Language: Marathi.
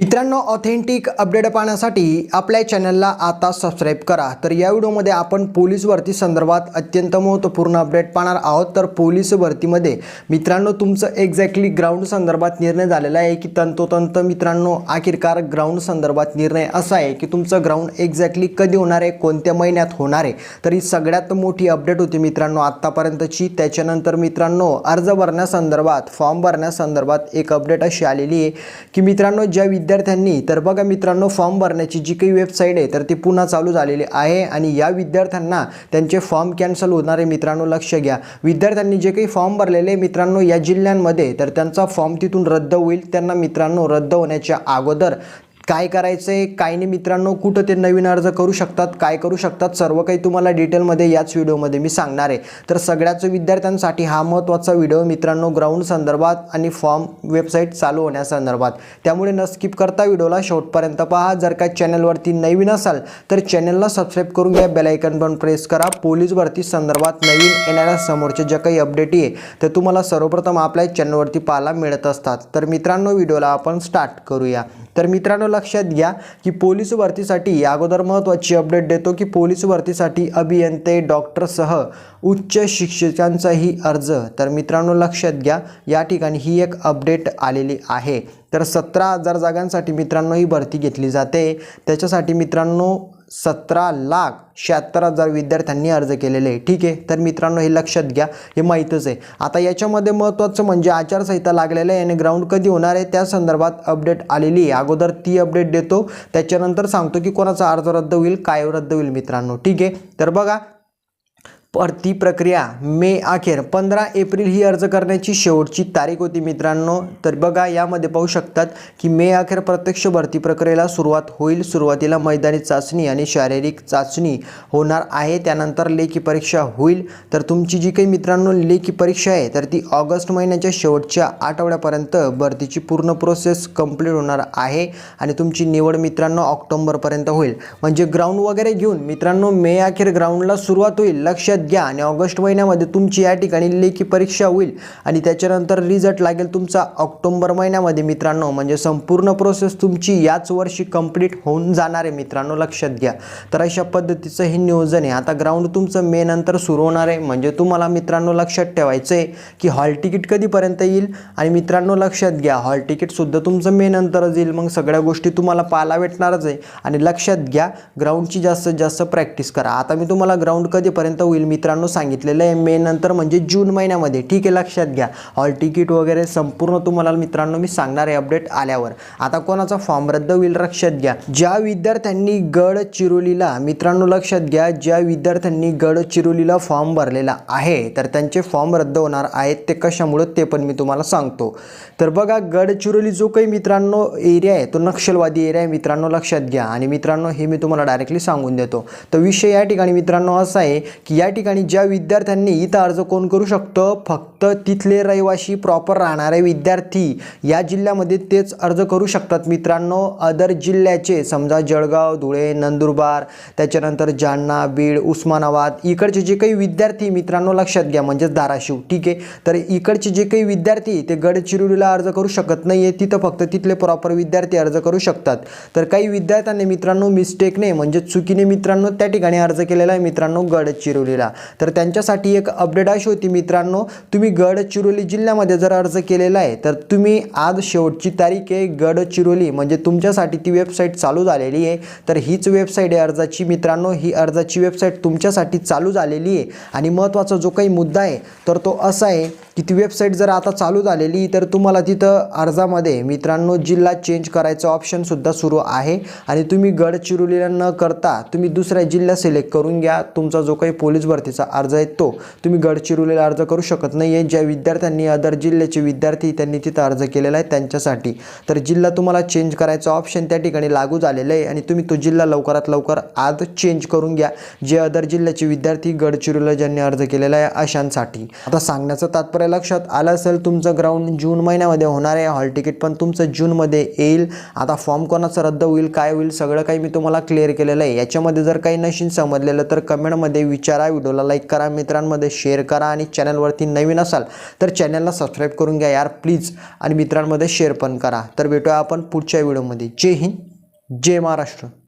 मित्रांनो ऑथेंटिक अपडेट पाहण्यासाठी आपल्या चॅनलला आता सबस्क्राईब करा. तर या व्हिडिओमध्ये आपण पोलीस भरती संदर्भात अत्यंत महत्त्वपूर्ण अपडेट पाहणार आहोत. तर पोलीस भरतीमध्ये मित्रांनो तुमचं एक्झॅक्टली ग्राउंड संदर्भात निर्णय झालेला आहे की तंतोतंत मित्रांनो आखिरकार ग्राउंड संदर्भात निर्णय असा आहे की तुमचं ग्राउंड एक्झॅक्टली कधी होणार आहे कोणत्या महिन्यात होणार आहे. तर ही सगळ्यात मोठी अपडेट होती मित्रांनो आत्तापर्यंतची. त्याच्यानंतर मित्रांनो अर्ज भरण्यासंदर्भात फॉर्म भरण्यासंदर्भात एक अपडेट अशी आलेली आहे की मित्रांनो ज्या विद्यार्थ्यांनी तर बघा मित्रांनो फॉर्म भरण्याची जी काही वेबसाईट आहे तर ती पुन्हा चालू झालेली आहे आणि या विद्यार्थ्यांना त्यांचे फॉर्म कॅन्सल होणारे मित्रांनो लक्ष घ्या. विद्यार्थ्यांनी जे काही फॉर्म भरलेले मित्रांनो या जिल्ह्यांमध्ये तर त्यांचा फॉर्म तिथून रद्द होईल. त्यांना मित्रांनो रद्द होण्याच्या अगोदर काय करायचं आहे काय नाही मित्रांनो कुठं ते नवीन अर्ज करू शकतात काय करू शकतात सर्व काही तुम्हाला डिटेलमध्ये याच व्हिडिओमध्ये मी सांगणार आहे. तर सगळ्याच विद्यार्थ्यांसाठी हा महत्त्वाचा व्हिडिओ मित्रांनो ग्राउंड संदर्भात आणि फॉर्म वेबसाईट चालू होण्यासंदर्भात. त्यामुळे न स्किप करता व्हिडिओला शेवटपर्यंत पहा. जर का चॅनलवरती नवीन असाल तर चॅनलला सबस्क्राईब करून घ्या. बेलायकन पण प्रेस करा. पोलीस भरती संदर्भात नवीन येणाऱ्या समोरचे ज्या काही अपडेट आहे तर तुम्हाला सर्वप्रथम आपल्या चॅनलवरती पाहायला मिळत असतात. तर मित्रांनो व्हिडिओला आपण स्टार्ट करूया. तर मित्रांनो लक्षात घ्या की पोलीस भरतीसाठी अगोदर महत्त्वाची अपडेट देतो की पोलीस भरतीसाठी अभियंते डॉक्टरसह उच्च शिक्षकांचाही अर्ज. तर मित्रांनो लक्षात घ्या या ठिकाणी ही एक अपडेट आलेली आहे. तर सतरा हजार जागांसाठी मित्रांनो ही भरती घेतली जाते. त्याच्यासाठी मित्रांनो सतरा लाख शहात्तर हजार विद्यार्थ्यांनी अर्ज केलेले आहे. ठीक आहे? तर मित्रांनो हे लक्षात घ्या. हे माहीतच आहे. आता याच्यामध्ये महत्त्वाचं म्हणजे आचारसंहिता लागलेलं आहे आणि ग्राउंड कधी होणार आहे? त्या संदर्भात अपडेट आलेली आहे. अगोदर ती अपडेट देतो. त्याच्यानंतर सांगतो की कोणाचा अर्ज रद्द होईल काय रद्द होईल मित्रांनो. ठीक आहे? तर बघा भरती प्रक्रिया मे अखेर. पंधरा एप्रिल ही अर्ज करण्याची शेवटची तारीख होती मित्रांनो. तर बघा यामध्ये पाहू शकतात की मे अखेर प्रत्यक्ष भरती प्रक्रियेला सुरुवात होईल. सुरुवातीला मैदानी चाचणी आणि शारीरिक चाचणी होणार आहे. त्यानंतर लेखी परीक्षा होईल. तर तुमची जी काही मित्रांनो लेखी परीक्षा आहे तर ती ऑगस्ट महिन्याच्या शेवटच्या आठवड्यापर्यंत भरतीची पूर्ण प्रोसेस कंप्लीट होणार आहे आणि तुमची निवड मित्रांनो ऑक्टोंबरपर्यंत होईल. म्हणजे ग्राउंड वगैरे घेऊन मित्रांनो मे अखेर ग्राउंडला सुरुवात होईल. लक्षात घ्या आणि ऑगस्ट महिन्यामध्ये तुमची या ठिकाणी लेखी परीक्षा होईल आणि त्याच्यानंतर रिझल्ट लागेल तुमचा ऑक्टोंबर महिन्यामध्ये मित्रांनो. म्हणजे संपूर्ण प्रोसेस तुमची याच वर्षी कंप्लीट होऊन जाणार आहे मित्रांनो लक्षात घ्या. तर अशा पद्धतीचं हे नियोजन आहे. आता ग्राउंड तुमचं मे नंतर सुरू होणार आहे. म्हणजे तुम्हाला मित्रांनो लक्षात ठेवायचं आहे की हॉल तिकीट कधीपर्यंत येईल? आणि मित्रांनो लक्षात घ्या हॉल तिकीटसुद्धा तुमचं मे नंतरच येईल. मग सगळ्या गोष्टी तुम्हाला पाहायला भेटणारच आहे. आणि लक्षात घ्या ग्राउंडची जास्तीत जास्त प्रॅक्टिस करा. आता मी तुम्हाला ग्राउंड कधीपर्यंत होईल मित्रांनो सांगितलेलं आहे. मे नंतर म्हणजे जून महिन्यामध्ये. ठीक आहे लक्षात घ्या. हॉल तिकीट वगैरे संपूर्ण तुम्हाला मित्रांनो मी सांगणार आहे अपडेट आल्यावर. आता कोणाचा फॉर्म रद्द होईल लक्षात घ्या. ज्या विद्यार्थ्यांनी गड चिरोलीला मित्रांनो लक्षात घ्या ज्या विद्यार्थ्यांनी गड चिरोलीला फॉर्म भरलेला आहे तर त्यांचे फॉर्म रद्द होणार आहेत ते कशामुळं ते पण मी तुम्हाला सांगतो. तर बघा गडचिरोली जो काही मित्रांनो एरिया आहे तो नक्षलवादी एरिया आहे मित्रांनो लक्षात घ्या. आणि मित्रांनो हे मी तुम्हाला डायरेक्टली सांगून देतो. तर विषय या ठिकाणी मित्रांनो असा आहे की या ठिकाणी ज्या विद्यार्थ्यांनी इथं अर्ज कोण करू शकतं? फक्त तिथले रहिवाशी प्रॉपर राहणारे विद्यार्थी. या जिल्ह्यामध्ये तेच अर्ज करू शकतात मित्रांनो. अदर जिल्ह्याचे समजा जळगाव धुळे नंदुरबार त्याच्यानंतर जालना बीड उस्मानाबाद इकडचे जे काही विद्यार्थी मित्रांनो लक्षात घ्या म्हणजेच धाराशिव ठीक आहे? तर इकडचे जे काही विद्यार्थी ते गडचिरोलीला अर्ज करू शकत नाही आहे तिथं फक्त तिथले प्रॉपर विद्यार्थी अर्ज करू शकतात. तर काही विद्यार्थ्यांनी मित्रांनो मिस्टेकने म्हणजे चुकीने मित्रांनो त्या ठिकाणी अर्ज केलेला आहे मित्रांनो गडचिरोलीला. तर त्यांच्यासाठी एक अपडेट अशी होती मित्रांनो तुम्ही गडचिरोली जिल्ह्यामध्ये जर अर्ज केलेला आहे तर तुम्ही आज शेवटची तारीख आहे गडचिरोली. म्हणजे तुमच्यासाठी ती वेबसाईट चालू झालेली आहे. तर हीच वेबसाईट आहे अर्जाची मित्रांनो ही अर्जाची वेबसाईट तुमच्यासाठी चालू झालेली आहे. आणि महत्त्वाचा जो काही मुद्दा आहे तर तो असा आहे की ती वेबसाईट जर आता चालू झालेली तर तुम्हाला तिथं अर्जामध्ये मित्रांनो जिल्हा चेंज करायचं ऑप्शनसुद्धा सुरू आहे. आणि तुम्ही गडचिरोलीला न करता तुम्ही दुसऱ्या जिल्हा सिलेक्ट करून घ्या. तुमचा जो काही पोलीस भरतीचा अर्ज आहे तो. तुम्ही गडचिरोलीला अर्ज करू शकत नाही आहे ज्या विद्यार्थ्यांनी अदर जिल्ह्याचे विद्यार्थी त्यांनी तिथं अर्ज केलेला आहे त्यांच्यासाठी. तर जिल्हा तुम्हाला चेंज करायचा ऑप्शन त्या ठिकाणी लागू झालेलं आहे आणि तुम्ही तो जिल्हा लवकरात लवकर आज चेंज करून घ्या. जे अदर जिल्ह्याचे विद्यार्थी गडचिरोलीला ज्यांनी अर्ज केलेला आहे अशांसाठी. आता सांगण्याचं तात्पर्य लक्षात आलं असेल तुमचं ग्राउंड जून महिन्यामध्ये होणार आहे. हॉल तिकीट पण तुमचं जूनमध्ये येईल. आता फॉर्म कोणाचं रद्द होईल काय होईल सगळं काही मी तुम्हाला क्लिअर केलेलं आहे. याच्यामध्ये जर काही नशीन समजलेलं तर कमेंटमध्ये विचारा. व्हिडिओ व्हिडिओला लाईक करा मित्रांमध्ये शेअर करा आणि चॅनलवरती नवीन असाल तर चॅनलला सबस्क्राईब करून घ्या यार प्लीज. आणि मित्रांमध्ये शेअर पण करा. तर भेटूया आपण पुढच्या व्हिडिओमध्ये. जय हिंद जय महाराष्ट्र.